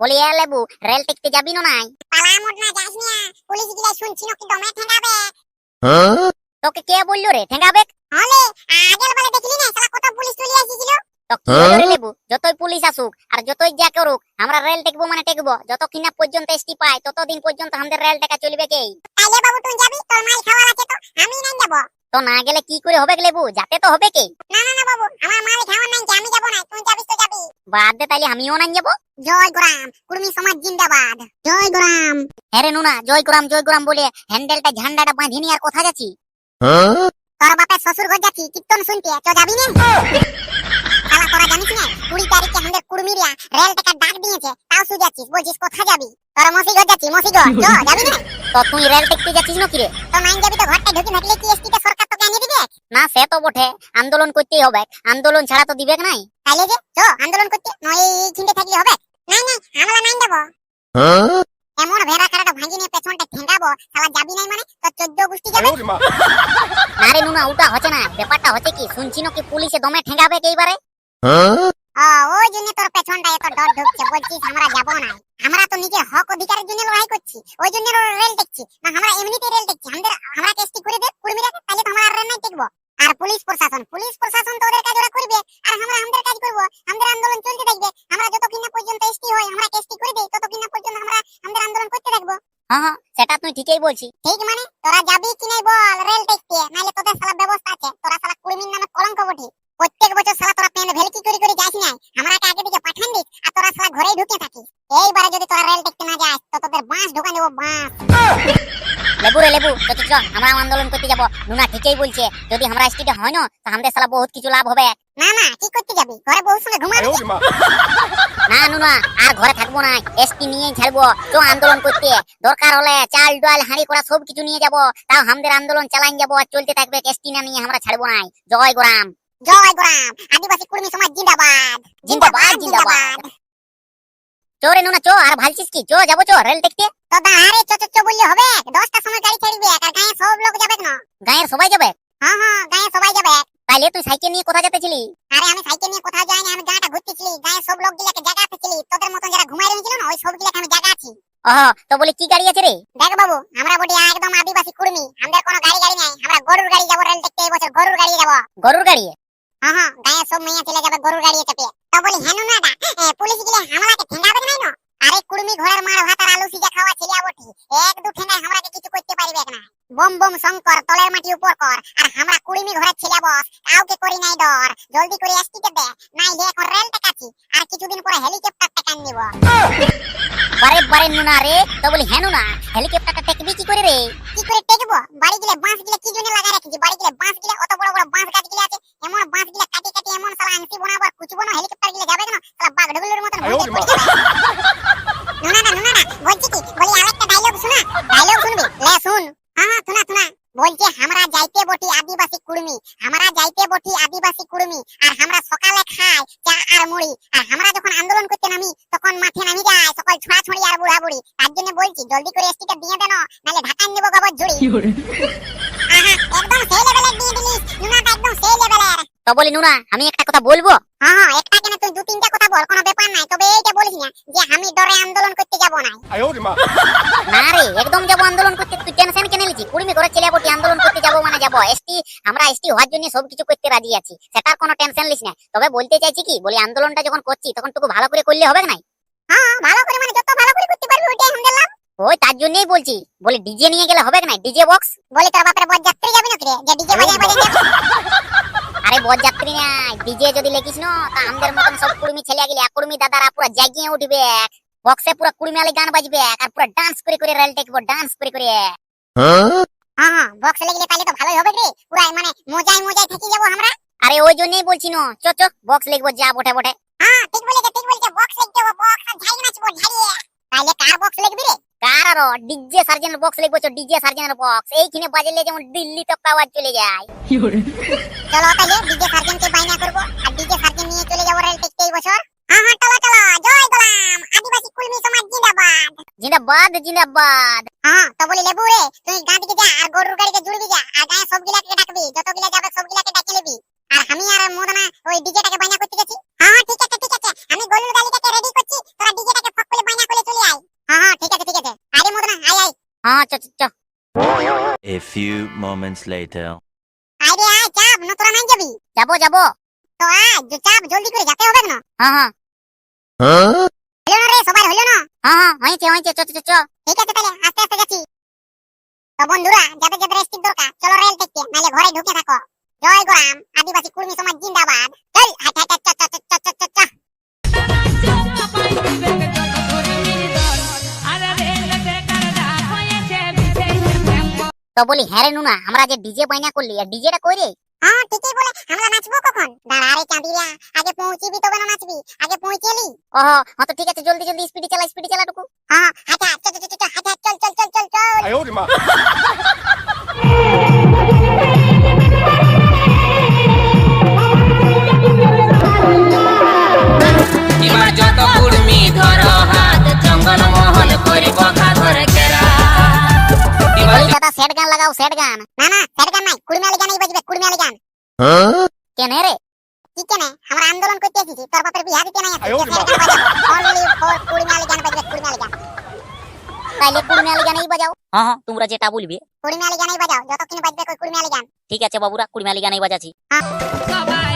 বলি এ লেবু রেল টেকতে যাবি না নাই? পালা মোট না যাস না পুলিশ শুনছি নাকি দমে ঠেঙ্গাবে। তোকে কে বলল রে ঠেঙ্গাবে? হলে আগের বেলা দেখলি না শালা কত পুলিশ চলে আসিছিল। তো কি হলো লেবু? যতই পুলিশ আসুক আর যতই যা করুক আমরা রেল টেকবো মানে টেকবো। যতক্ষণ না পর্যন্ত এসটি পাই ততদিন পর্যন্ত আমাদের রেল টেকা চলবে কে তাইলে বাবু তুই যাবি তোর মাল খাওয়ার আছে তো আমি নাই যাব। তো না গেলে কি করে হবে লেবু? যাতে তো হবে কে না না না বাবু আমার মাল খাওয়ার নাই আমি যাব না তুই যাবি তো যাবি। বাদ দে তাইলে আমিও না যাব। জয় গ্রাম কুর্মী সমাজ জিন্দাবাদ। জয় গ্রাম। হ্যাঁ নুনা জয় গ্রাম জয় গ্রাম বলে হ্যান্ডেলটা ঝান্ডাটা বাঁধিনি আর কোথা যাচ্ছি? তোর বাপের শ্বশুর ঘর যাচ্ছি কীর্তন শুনতে তো যাবি না? শালা তোরা জানিস না কুড়ি তারিখে আমাদের কুর্মীরা রেল টাকা ডাক দিয়েছে তাও শুধু যাচ্ছিস বলছিস কোথা যাবি? তোরা মসি ঘর যাচ্ছি মসি ঘর চ যাবি না? তো তুই রেল টেকতে যাচ্ছিস না কিরে তো মাইন যাবি তো ঘরটা ঢুকে থাকলে কি সরকার তোকে দিবে? না সে তো বটে আন্দোলন করতেই হবে। আন্দোলন ছাড়া তো দিবে নাই। তাইলে যে চ আন্দোলন করতে নয় এই চিন্তা থাকলে হবে। নাই নাই আমরা নাই যাব এমন ভেড়া খারাটা ভাঙি নিয়ে পেছনটা ঠেঙ্গাবো শালা যাবি নাই মানে? তোর চোদ্দ গোষ্ঠী যাবে? না রে নুনা ওটা হচ্ছে না। ব্যাপারটা হচ্ছে কি শুনছি না পুলিশে দমে ঠেঙ্গাবে কে ওই জন্য তোর পেছনটা এত ডর ঢুকছে বলছিস আমরা যাব না। আমরা তো নিজের হক অধিকারের জন্য লড়াই করছি ওই জন্য রেল দেখছি। না আমরা এমনিতে রেল দেখছি। আমাদের আমরা টেস্টি করে দে কুড়মিরা তাহলে তো আমরা আর রেল নাই দেখব। আর পুলিশ প্রশাসন পুলিশ প্রশাসন তো ওদের কাজ ওরা করবে আর আমরা আমাদের কাজ করব। আমাদের আন্দোলন চলতে থাকবে। আমরা যতক্ষণ এসটি হয়? আমরা টেস্টি করে দিই ততক্ষণ না পর্যন্ত আমরা আমাদের আন্দোলন করতে থাকব। হ্যাঁ হ্যাঁ সেটা তুই ঠিকই বলছি ঠিক মানে তোরা যাবি কি নাই বল রেল দেখতে নাইলে তোদের সালা ব্যবস্থা আছে। তোরা সালা কুড়মির নামে কলঙ্ক বটি। প্রত্যেক বছর সালা তোরা পেন ভেলকি করে করে যাস না আমরাকে আগে দিকে পাঠান দিস আর তোরা সালা ঘরেই ঢুকে থাকিস। এইবারে যদি তোরা রেল দেখতে না যাস তো তোদের বাঁশ ঢুকান দেবো বাঁশ। লেবু রে লেবু তো চ আমরা আন্দোলন করতে যাব। নুনা ঠিকই বলছে যদি আমরা স্টেটে হয় না তো আমাদের সালা বহুত কিছু লাভ হবে। না না কি করতে যাবি? ঘরে বউর সঙ্গে ঘুমাবি। না নুনা আর ঘরে থাকব না এসপি নিয়ে ছাড়বো তো আন্দোলন করতে। দরকার হলে চাল ডাল হাঁড়ি করা সব কিছু নিয়ে যাব তাও আমাদের আন্দোলন চালাই যাব আর চলতে থাকবে এসপি না নিয়ে আমরা ছাড়বো নাই জয় গোরাম। জয় গ্রাম আদিবাসী কুর্মী সমাজ জিন্দাবাদ। জিন্দাবাদ জিন্দাবাদ চো রে নুনা চো আর ভালছিস কি? চো যাব চো রেল দেখতে। তো দাঁড়ে চ চ চ বললে হবে। দশটার সময় গাড়ি ছাড়বে আর গায়ে সব লোক যাবে না গায়ের সবাই যাবে? হ্যাঁ হ্যাঁ গায়ে সবাই যাবে। তাইলে তুই সাইকেল নিয়ে কোথা যেতেছিলি আরে আমি সাইকেল নিয়ে কোথাও যাইনি আমি গাঁটা ঘুরতেছিলি গায়ে সব লোক গুলাকে জায়গা পেয়েছিলি তোদের মতন যারা ঘুমাই রয়েছিল না ওই সব গুলাকে আমি জায়গা আছি ওহ তো বলি কি গাড়ি আছে রে? দেখ বাবু আমরা বলি একদম আদিবাসী কুর্মী। আমাদের কোনো গাড়ি গাড়ি নাই। আমরা গরুর গাড়ি যাব রেল দেখতে এই বছর গরুর গাড়ি যাব। গরুর গাড়ি? হ্যাঁ গায়ে সব মেয়ে ছেলে যাবে গরুর গাড়ি চেপে তো বলি হেনু না দা পুলিশ গিলে হামলাকে ঠেঙ্গাবে নাই না আরে কুর্মী ঘোড়ার মার ভাত আর আলু সিজা খাওয়া ছেলে বটি এক দু ঠেঙ্গায় হামলাকে কিছু করতে পারবে না। বম বম শঙ্কর তলের মাটি উপর কর আর আমরা কুর্মী ঘোড়ার ছেলে বস কাউকে করি নাই ডর। জলদি করে এসটিতে দে নাই লে এখন রেল টাকাছি আর কিছুদিন পরে হেলিকপ্টার টাকা নিব? বারে বারে নুনা রে, তো বলি হ্যাঁ নুনা, হেলিকপ্টারটা টেকবি কি করে রে। কি করে টেকবো বাড়ি গিলে বাঁশ গিলে কি জন্য লাগা রেখেছি? বাড়ি গিলে বাঁশ গিলে, অত বড় বড় বাঁশ কাটি গিলে আছে, এমন বাঁশ গিলে কাটি কাটি এমন সালা আংটি বানাবো আর কুচবো না হেলিকপ্টার গিলে যাবে না সালা বাঘ ঢুগুলোর মতন আয়ো ভুঁড়ে মা। পড়ে যাবে নুনানা নুনানা বলছি কি বলি আরেকটা ডায়লগ শোনা ডায়লগ শুনবি লে শুন হ্যাঁ হ্যাঁ শোনা শোনা বলছে আমরা যাইতে বটি আদিবাসী আমরা যাইতে বটি আদিবাসী কুড়মি আর আমরা সকালে খাই চা আর মুড়ি। আর আমরা যখন আন্দোলন করতে নামি তখন মাঠে নামি যায় সকল ছোড়া ছড়ি আর বুড়া বুড়ি তার জন্য বলছি জলদি করে এসটিটা দিয়ে দেন নালে ঢাকায় নেব গোবর ঝুড়ি। আহা, একদম সেই লেভেলের দিয়ে দিলিস। নুনাটা একদম সেই লেভেলের। তো বলি নুনা আমি একটা কথা বলব? হ্যাঁ হ্যাঁ একটা কেন? তুই দু তিনটা কথা বল কোনো ব্যাপার নাই। তবে এইটা বলিস না যে আমি ডরে আন্দোলন করতে যাব না না রে একদম যাব আন্দোলন করতে তুই টেনশন কেন লিছি কুড়ি করে ছেলে বটি আন্দোলন করতে যাব মানে যাব। এসটি আমরা এসটি হওয়ার জন্য সব কিছু করতে রাজি আছি। সেটার কোনো টেনশন লিস না। তবে বলতে চাইছি কি বলি আন্দোলনটা যখন করছি তখন টুকু ভালো করে করলে হবে না হ্যাঁ ভালো করে মানে যত ভালো করে করতে পারবি ওইটাই ওই তার জন্যই বলছি। বলি ডিজে নিয়ে গেলে হবে না ডিজে বক্স বলি তোর বাপের যাবি না রে? যে ডিজে বাজায় বাজায় যাবে। আরে বরযাত্রী নাই ডিজে যদি লেখিস না তা আমাদের মতন সব কুড়মি ছেলে গেলে কুড়মি দাদারা পুরো জাগিয়ে উঠবে বক্সে পুরো কুড়মি আলি গান বাজবে আর পুরো ডান্স করে করে রেল টেকবো ডান্স করে করে হ্যাঁ? হ্যাঁ বক্স লেগেলে তাহলে তো ভালোই হবে রে। পুরো মানে মজায় মজায় থেকে যাব আমরা। আরে ওই জন্যই বলছি না। চ চ বক্স লিখব যা বটে বটে। হ্যাঁ ঠিক বলেছে ঠিক বলেছে বক্স লিখতে হবে বক্স আর ঝাড়ি নাচবো ঝাড়িয়ে তাহলে কার বক্স লিখবি রে? কার আরও? ডিজে বক্স লিখব ডিজে বক্স এইখানে বাজলে যেমন দিল্লি তো আওয়াজ চলে যায়। চলো তাহলে ডিজে সার্জেন্টকে বাইনা করব আর ডিজে সার্জেন্ট নিয়ে চলে যাব রেল এই বছর। হ্যাঁ হ্যাঁ চলো চলো জয় গোলাম। আদিবাসী কুলমি সমাজ জিন্দাবাদ। জিন্দাবাদ জিন্দাবাদ। হ্যাঁ বলি লেবু রে তুই গা দিকে যা আর গরুর গাড়িকে জুড়বি যা আর গায়ে সবগুলাকে ডাকবি যতগুলা যাবে সবগুলাকে ডাকে নিবি। আর আমি আর মোদনা ওই ডিজেটাকে বাইনা করতে গেছি। হ্যাঁ হ্যাঁ ঠিক আছে ঠিক আছে আমি গরুর গাড়িটাকে রেডি করছি তোরা ডিজেটাকে ফক করে বাইনা করে চলে আয়। হ্যাঁ হ্যাঁ ঠিক আছে ঠিক আছে আরে মোদনা আয় আয়। হ্যাঁ, হ্যাঁ চ চ A few moments later আরে আয় চাপ না তোরা নাই যাবি। যাব যাব। তো আয় চাপ জলদি করে যেতে হবে না হ্যাঁ হ্যাঁ। হ্যাঁ? হলো না রে সবাই হলো না? হ্যাঁ হ্যাঁ হয়েছে হয়েছে চ চ চ। ঠিক আছে তাহলে আস্তে আস্তে তো বন্ধুরা যাদের যাদের এসটির দরকার চলো রেল ঘরে ঢুকে থাকো। জয় গোরাম আদিবাসী কুর্মী সমাজ জিন্দাবাদ। চল হাট হাট হাট চ চ চ চ চ চ। তো বলি হ্যাঁ রে নুনা আমরা যে ডিজে বাইনা করলি আর ডিজেটা কই রে? হ্যাঁ ঠিকই বলে আমরা নাচবো কখন? দাঁড়া রে চাঁদিরা আগে পৌঁছিবি তবে না নাচবি? আগে পৌঁছেলি? ওহো হ্যাঁ তো ঠিক আছে জলদি জলদি স্পিডে চালা স্পিডে চালা টুকু হ্যাঁ হাট চ চ চ 哎呦我的妈！ এবার যত কুর্মি ধর হাত জঙ্গল মহল করিব ঘাঘর কেরা এবার বলি দাদা স্যাড গান লাগাও স্যাড গান না না স্যার গান নাই কুড়মি আলি গানই বাজবে কুড়মি আলি গান কেন রে কি কেনে আমরা আন্দোলন করতে এসেছি তোর বাপের বিয়া দিতে নাই আয় ওরে মা। অনলি ফর কুড়মি আলি গান বাজবে কুড়মি আলি গান তাইলে কুড়মি আলি গানেই বাজাও হ্যাঁ হ্যাঁ তোমরা যেটা বলবে। কুড়ি আলি গানই বাজাও যতক্ষণ বাজবে কই কুড়মি আলি গান। ঠিক আছে বাবুরা কুড়ি আলি গানই বাজাচ্ছি। সবাই